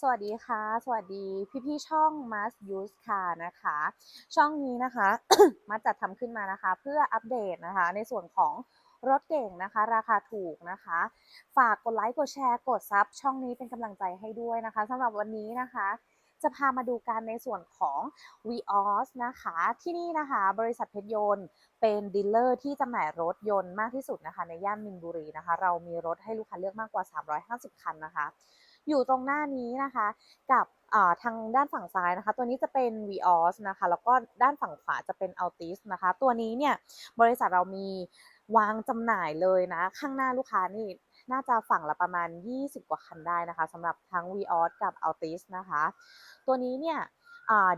สวัสดีค่ะ สวัสดีพี่ๆช่อง Must Use ค่ะนะคะ ช่องนี้นะคะมาจัดทำขึ้นมานะคะ เพื่ออัปเดตนะคะ ในส่วนของรถเก่งนะคะ ราคาถูกนะคะ ฝากกดไลค์กดแชร์กดซับช่องนี้เป็นกำลังใจให้ด้วยนะคะสำหรับวันนี้นะคะ จะพามาดูกันในส่วนของ Vios นะคะ ที่นี่นะคะ บริษัทเพชรยนต์เป็นดีลเลอร์ที่จำหน่ายรถยนต์มากที่สุดนะคะ ในย่านมินบุรีนะคะ เรามีรถให้ลูกค้าเลือกมากกว่า 350 คันนะคะ อยู่ตรงหน้านี้นะคะ กับทางด้านฝั่งซ้ายนะคะ ตัวนี้จะเป็น Vios นะคะ แล้วก็ด้านฝั่งขวาจะเป็น Altis นะคะ ตัวนี้เนี่ยบริษัทเรามีวางจำหน่ายเลยนะ ข้างหน้าลูกค้านี่น่าจะฝั่งละประมาณ 20 กว่าคันได้นะคะสำหรับทั้ง Vios กับ Altis นะคะ ตัวนี้เนี่ย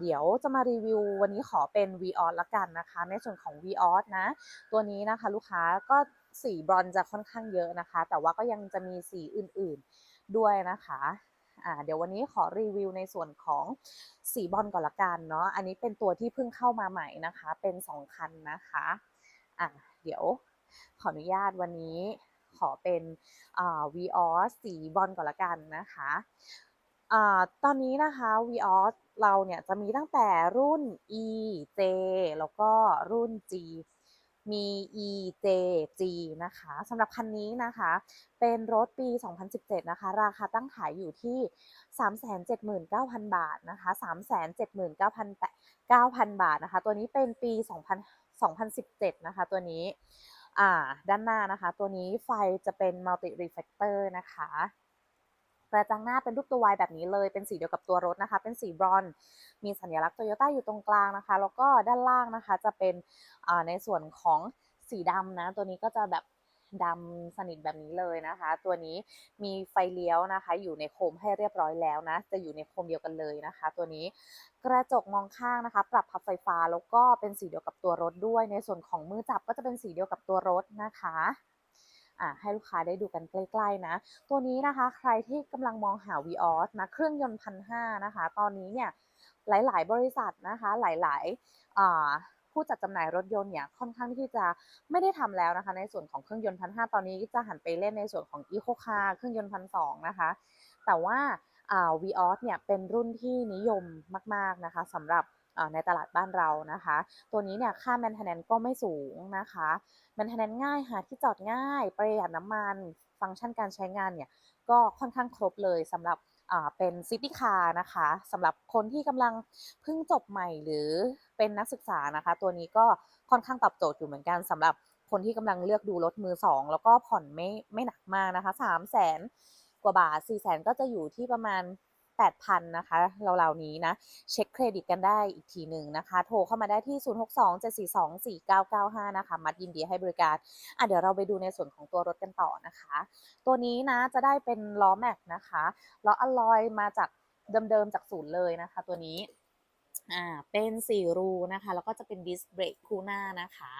เดี๋ยวจะมารีวิววันนี้ขอเป็น Vios ละกันนะคะ ในส่วนของ Vios นะ ตัวนี้นะคะลูกค้าก็ สีบรอนจะค่อนข้างเยอะนะคะ แต่ว่าก็ยังจะมีสีอื่นๆด้วยนะคะอ่าเดี๋ยววันนี้ขอรีวิวในส่วนของสีบอลก่อนละกันเนาะอันนี้เป็นตัวที่เพิ่งเข้ามาใหม่นะคะ เป็น 2 คันนะคะอะเดี๋ยวขออนุญาตวันนี้ขอเป็นอ่า Vios สีบอลก่อนละกันนะคะอ่าตอนนี้นะคะ Vios เราเนี่ยจะมีตั้งแต่รุ่น E J แล้วก็รุ่น G มี E J G นะคะสำหรับคันนี้นะคะ เป็นรถปี 2017 นะคะ ราคาตั้งขายอยู่ที่ 379,000 บาทนะคะ 379,000 บาทนะคะ ตัวนี้เป็นปี 2000 2017 นะคะ ตัวนี้ด้านหน้านะคะ ตัวนี้ไฟจะเป็น multi reflector นะคะ กระจังหน้าเป็นรูปตัว Y แบบนี้เลย เป็นสีเดียวกับตัวรถนะคะ เป็นสีบรอน มีสัญลักษณ์โตโยต้าอยู่ตรงกลางนะคะ แล้วก็ด้านล่างนะคะจะเป็นในส่วนของสีดำนะ ตัวนี้ก็จะแบบดำสนิทแบบนี้เลยนะคะ ตัวนี้มีไฟเลี้ยวนะคะ อยู่ในโคมให้เรียบร้อยแล้วนะ จะอยู่ในโคมเดียวกันเลยนะคะ ตัวนี้กระจกมองข้างนะคะ ปรับพับไฟฟ้าแล้วก็เป็นสีเดียวกับตัวรถด้วย ในส่วนของมือจับก็จะเป็นสีเดียวกับตัวรถนะคะ อ่าให้ลูกค้าได้ดูกันใกล้ๆนะ ตัวนี้นะคะใครที่กำลังมองหา Vios นะเครื่องยนต์พันห้านะคะ ตอนนี้เนี่ยหลายๆ บริษัทนะคะ หลายๆผู้จัดจำหน่ายรถยนต์เนี่ยค่อนข้างที่จะไม่ได้ทำแล้วนะคะ ในส่วนของเครื่องยนต์พันห้าตอนนี้จะหันไปเล่นในส่วนของ Eco Car เครื่องยนต์พันสองนะคะ แต่ว่าอ่า Vios เนี่ยเป็นรุ่นที่นิยมมาก ๆนะคะสำหรับ ในตลาดบ้านเรานะคะ ตัวนี้เนี่ยค่า maintenance ก็ไม่สูงนะคะ maintenance ง่ายหาที่จอดง่าย ประหยัดน้ำมันฟังก์ชันการใช้งานเนี่ยก็ค่อนข้างครบเลยสำหรับเป็นซิตี้คาร์นะคะสำหรับคนที่กำลังเพิ่งจบใหม่หรือเป็นนักศึกษานะคะ ตัวนี้ก็ค่อนข้างตอบโจทย์อยู่เหมือนกันสำหรับคนที่กำลังเลือกดูรถมือสองแล้วก็ผ่อนไม่ไม่หนักมากนะคะสามแสนกว่าบาทสี่แสนก็จะอยู่ที่ประมาณ 8,000นะคะราวๆนี้นะ เช็คเครดิตกันได้อีกทีหนึ่งนะคะ โทรเข้ามาได้ที่ 0627424995 นะคะ มัดยินดีให้บริการอะเดี๋ยวเราไปดูในส่วนของตัวรถกันต่อนะคะ ตัวนี้นะจะได้เป็นล้อแม็กนะคะล้ออลลอยมาจากเดิมๆจากศูนย์เลยนะคะ ตัวนี้อ่าเป็นสี่รูนะคะ แล้วก็จะเป็นดิสเบรกคู่หน้านะคะ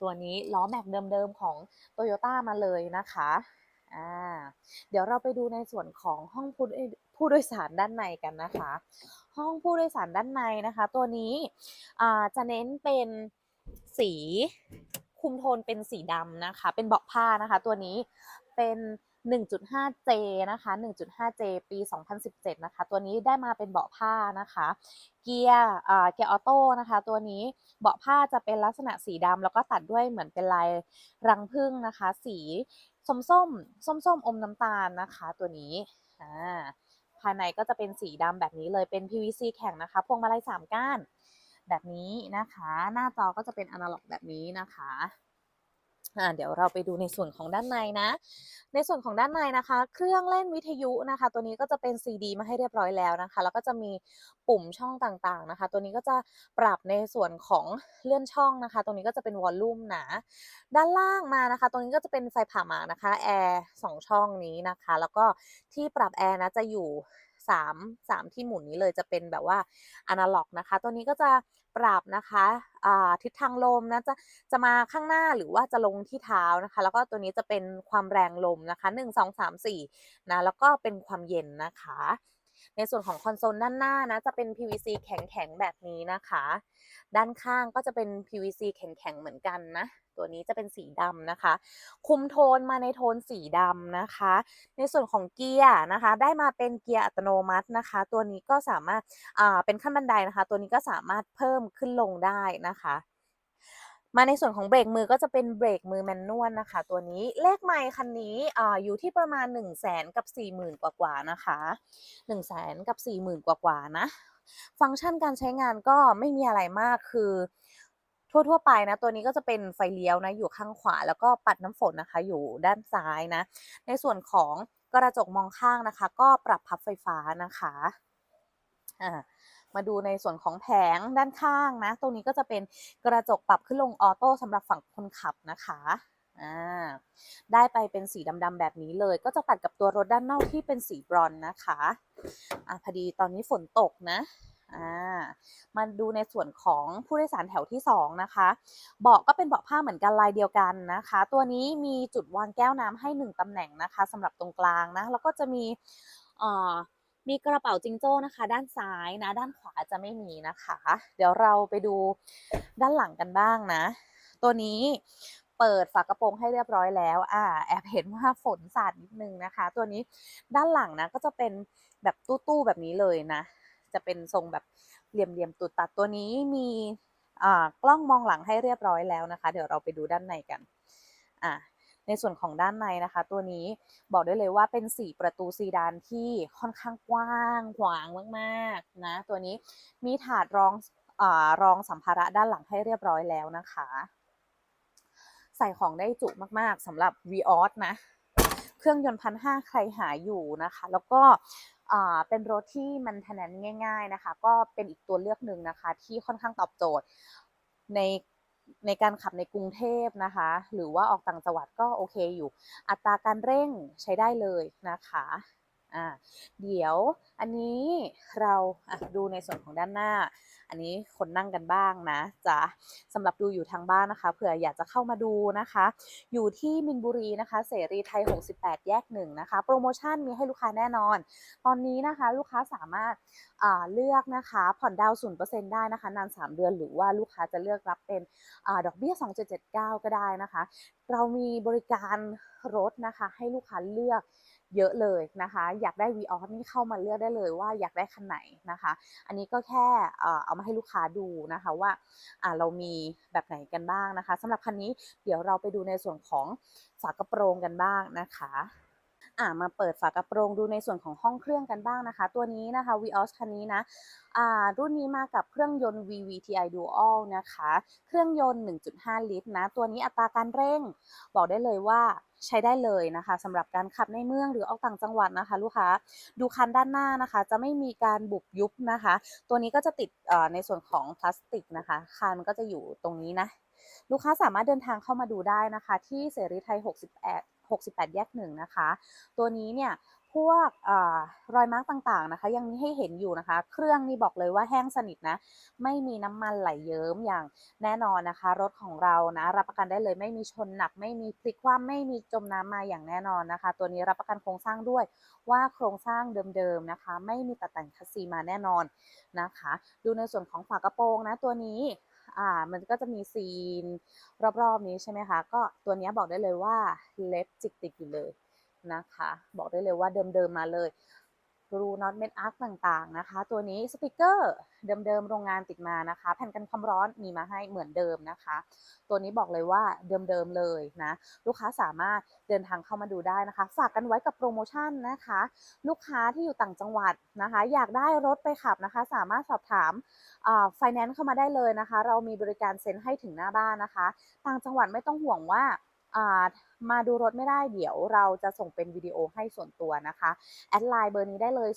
ตัวนี้ล้อแม็กเดิมๆของโตโยต้ามาเลยนะคะ อ่าเดี๋ยวเราไปดูในส่วนของห้องผู้โดยสารด้านในกันนะคะ ห้องผู้โดยสารด้านในนะคะ ตัวนี้จะเน้นเป็นสีคุมโทนเป็นสีดำนะคะ เป็นเบาะผ้านะคะ ตัวนี้เป็น 1.5J นะคะ 1.5J ปี 2017 นะคะ ตัวนี้ได้มาเป็นเบาะผ้านะคะ เกียร์เกียร์ออโต้นะคะ ตัวนี้เบาะผ้าจะเป็นลักษณะสีดำแล้วก็ตัดด้วยเหมือนเป็นลายรังผึ้งนะคะ สี ส้มส้มส้มส้มอมน้ำตาลนะคะตัวนี้อ่าภายในก็จะเป็นสีดำแบบนี้เลยเป็น PVC แข็งนะคะ พวงมาลัยสามก้าน แบบนี้นะคะ หน้าจอก็จะเป็นอนาล็อกแบบนี้นะคะ เดี๋ยวเราไปดูในส่วนของด้านในนะ ในส่วนของด้านในนะคะ เครื่องเล่นวิทยุนะคะ ตัวนี้ก็จะเป็น CD มาให้เรียบร้อยแล้วนะคะ แล้วก็จะมีปุ่มช่องต่างๆนะคะ ตัวนี้ก็จะปรับในส่วนของเลื่อนช่องนะคะ ตรงนี้ก็จะเป็นวอลลุ่มนะด้านล่างมานะคะ ตรงนี้ก็จะเป็นไฟผ่าหมากนะคะแอร์สองช่องนี้นะคะ แล้วก็ที่ปรับแอร์นะจะอยู่ 3 3ที่หมุนนี้เลยจะเป็นแบบว่าอนาล็อกนะคะ ตัวนี้ก็จะปรับนะคะทิศทางลมนะจะจะมาข้างหน้าหรือว่าจะลงที่เท้านะคะ แล้วก็ตัวนี้จะเป็นความแรงลมนะคะ1 2 3 4นะแล้วก็เป็นความเย็นนะคะ ในส่วนของคอนโซลด้านหน้านะจะเป็น PVC แข็งๆแบบนี้นะคะ ด้านข้างก็จะเป็น PVC แข็งๆเหมือนกันนะ ตัวนี้จะเป็นสีดำนะคะ คุมโทนมาในโทนสีดำนะคะ ในส่วนของเกียร์นะคะ ได้มาเป็นเกียร์อัตโนมัตินะคะ ตัวนี้ก็สามารถเป็นขั้นบันไดนะคะ ตัวนี้ก็สามารถเพิ่มขึ้นลงได้นะคะ มาในส่วนของเบรกมือก็จะเป็นเบรกมือแมนนวลนะคะ ตัวนี้เลขไมล์คันนี้อ่าอยู่ที่ประมาณ 1 0 0 0 0แสนกับ 40,000 กว่ากว่าๆนะคะ1 0 0 0 0แสนกับ 40,000 กว่ากว่าๆนะ ฟังก์ชันการใช้งานก็ไม่มีอะไรมากคือทั่วๆไปนะ ตัวนี้ก็จะเป็นไฟเลี้ยวนะ อยู่ข้างขวาแล้วก็ปัดน้ำฝนนะคะ อยู่ด้านซ้ายนะ ในส่วนของกระจกมองข้างนะคะ ก็ปรับพับไฟฟ้านะคะอ่า มาดูในส่วนของแผงด้านข้างนะ ตรงนี้ก็จะเป็นกระจกปรับขึ้นลงออโต้สำหรับฝั่งคนขับนะคะอ่าได้ไปเป็นสีดำๆแบบนี้เลย ก็จะตัดกับตัวรถด้านนอกที่เป็นสีบรอนนะคะอะพอดีตอนนี้ฝนตกนะอ่ามาดูในส่วนของผู้โดยสารแถวที่ 2 นะคะ เบาะก็เป็นเบาะผ้าเหมือนกันลายเดียวกันนะคะ ตัวนี้มีจุดวางแก้วน้ำให้ 1ตำแหน่งนะคะสำหรับตรงกลางนะ แล้วก็จะมีอ่อ มีกระเป๋าจิงโจ้นะคะ ด้านซ้ายนะ ด้านขวาจะไม่มีนะคะ เดี๋ยวเราไปดูด้านหลังกันบ้างนะ ตัวนี้เปิดฝากระโปรงให้เรียบร้อยแล้ว อ่า แอบเห็นว่าฝนสาดนิดนึงนะคะ ตัวนี้ด้านหลังนะก็จะเป็นแบบตู้ๆแบบนี้เลยนะ จะเป็นทรงแบบเหลี่ยมๆตุดตัดตัวนี้มีอ่ากล้องมองหลังให้เรียบร้อยแล้วนะคะ เดี๋ยวเราไปดูด้านในกัน อ่า ในส่วนของด้านในนะคะ ตัวนี้บอกได้เลยว่าเป็น4ประตูซีดานที่ค่อนข้างกว้างขวางมากๆนะตัวนี้มีถาดรองอ่ารองสัมภาระด้านหลังให้เรียบร้อยแล้วนะคะ ใส่ของได้จุมากๆสำหรับ v ีออสนะ เครื่องยนต์พันห้าใครหาอยู่นะคะ แล้วก็อ่าเป็นรถที่มันทนันง่าย ๆนะคะ ก็เป็นอีกตัวเลือกหนึ่งนะคะ ที่ค่อนข้างตอบโจทย์ใน ในการขับในกรุงเทพนะคะ หรือว่าออกต่างจังหวัดก็โอเคอยู่ อัตราการเร่งใช้ได้เลยนะคะ อ่าเดี๋ยวอันนี้เราดูในส่วนของด้านหน้า อันนี้คนนั่งกันบ้างนะจ๊ะสำหรับดูอยู่ทางบ้านนะคะเผื่ออยากจะเข้ามาดูนะคะ อยู่ที่มินบุรีนะคะ เสรีไทย 68 แยกหนึ่งนะคะ โปรโมชั่นมีให้ลูกค้าแน่นอน ตอนนี้นะคะ ลูกค้าสามารถเลือกนะคะ ผ่อนดาวน์0%ได้นะคะ นาน 3 เดือนหรือว่าลูกค้าจะเลือกรับเป็นอดอกเบี้ย 2.79 ก็ได้นะคะ เรามีบริการรถนะคะ ให้ลูกค้าเลือก เยอะเลยนะคะ อยากได้ v ีออนี่เข้ามาเลือกได้เลยว่าอยากได้คันไหนนะคะ อันนี้ก็แค่เอามาให้ลูกค้าดูนะคะว่าอ่าเรามีแบบไหนกันบ้างนะคะสำหรับคันนี้เดี๋ยวเราไปดูในส่วนของฝากระโปรงกันบ้างนะคะ อ่ามาเปิดฝากระโปรงดูในส่วนของห้องเครื่องกันบ้างนะคะ ตัวนี้นะคะ Vios คันนี้นะอ่ารุ่นนี้มากับเครื่องยนต์ VVTi Dual นะคะ เครื่องยนต์ 1.5 ลิตรนะ ตัวนี้อัตราการเร่ง บอกได้เลยว่าใช้ได้เลยนะคะสำหรับการขับในเมืองหรือออกต่างจังหวัดนะคะ ลูกค้าดูคันด้านหน้านะคะ จะไม่มีการบุบยุบนะคะ ตัวนี้ก็จะติดในส่วนของพลาสติกนะคะคันก็จะอยู่ตรงนี้นะ ลูกค้าสามารถเดินทางเข้ามาดูได้นะคะ ที่เสรีไทย 68 68 แยกหนึ่งนะคะ ตัวนี้เนี่ยพวกอรอยมาร์กต่างๆนะคะ ยังมีให้เห็นอยู่นะคะ เครื่องนี่บอกเลยว่าแห้งสนิทนะ ไม่มีน้ำมันไหลเยิ้มอย่างแน่นอนนะคะ รถของเรานะ รับประกันได้เลยไม่มีชนหนัก ไม่มีพลิกคว่ำไม่มีจมน้ำมาอย่างแน่นอนนะคะ ตัวนี้รับประกันโครงสร้างด้วยว่าโครงสร้างเดิมๆนะคะ ไม่มีตัดแต่งคัสซีมาแน่นอนนะคะ ดูในส่วนของฝากระโปรงนะตัวนี้ อ่า มันก็จะมีซีนรอบๆนี้ใช่ไหมคะ ก็ตัวนี้บอกได้เลยว่าเล็บจิกติดอยู่เลยนะคะ บอกได้เลยว่าเดิมๆมาเลย รูน็อตเม็ดอาร์คต่างๆนะคะ ตัวนี้สติกเกอร์เดิมๆโรงงานติดมานะคะ แผ่นกันความร้อนมีมาให้เหมือนเดิมนะคะ ตัวนี้บอกเลยว่าเดิมๆเลยนะ ลูกค้าสามารถเดินทางเข้ามาดูได้นะคะ ฝากกันไว้กับโปรโมชั่นนะคะ ลูกค้าที่อยู่ต่างจังหวัดนะคะ อยากได้รถไปขับนะคะ สามารถสอบถามไฟแนนซ์เข้ามาได้เลยนะคะ เรามีบริการเซ็นให้ถึงหน้าบ้านนะคะ ต่างจังหวัดไม่ต้องห่วงว่าอ่า มาดูรถไม่ได้เดี๋ยวเราจะส่งเป็นวิดีโอให้ส่วนตัวนะคะ แอดไลน์เบอร์นี้ได้เลย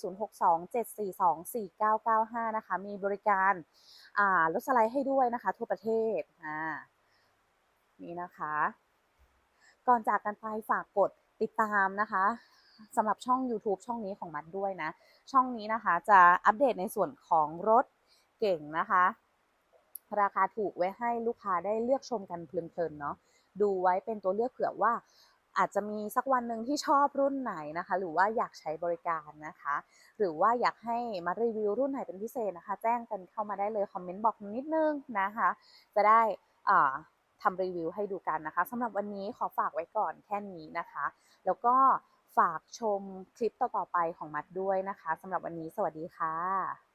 0627424995 นะคะ มีบริการรถสไลด์ให้ด้วยนะคะ ทั่วประเทศนี่นะคะ ก่อนจากกันไปฝากกดติดตามนะคะสำหรับช่อง YouTube ช่องนี้ของมัดด้วยนะ ช่องนี้นะคะจะอัปเดตในส่วนของรถเก่งนะคะ ราคาถูกไว้ให้ลูกค้าได้เลือกชมกันเพลินๆเนาะ ดูไว้เป็นตัวเลือกเผื่อว่าอาจจะมีสักวันหนึ่งที่ชอบรุ่นไหนนะคะ หรือว่าอยากใช้บริการนะคะ หรือว่าอยากให้มารีวิวรุ่นไหนเป็นพิเศษนะคะ แจ้งกันเข้ามาได้เลยคอมเมนต์บอกนิดนึงนะคะ จะได้ทำรีวิวให้ดูกันนะคะสำหรับวันนี้ขอฝากไว้ก่อนแค่นี้นะคะ แล้วก็ฝากชมคลิปต่อๆไปของมัดด้วยนะคะสำหรับวันนี้สวัสดีค่ะ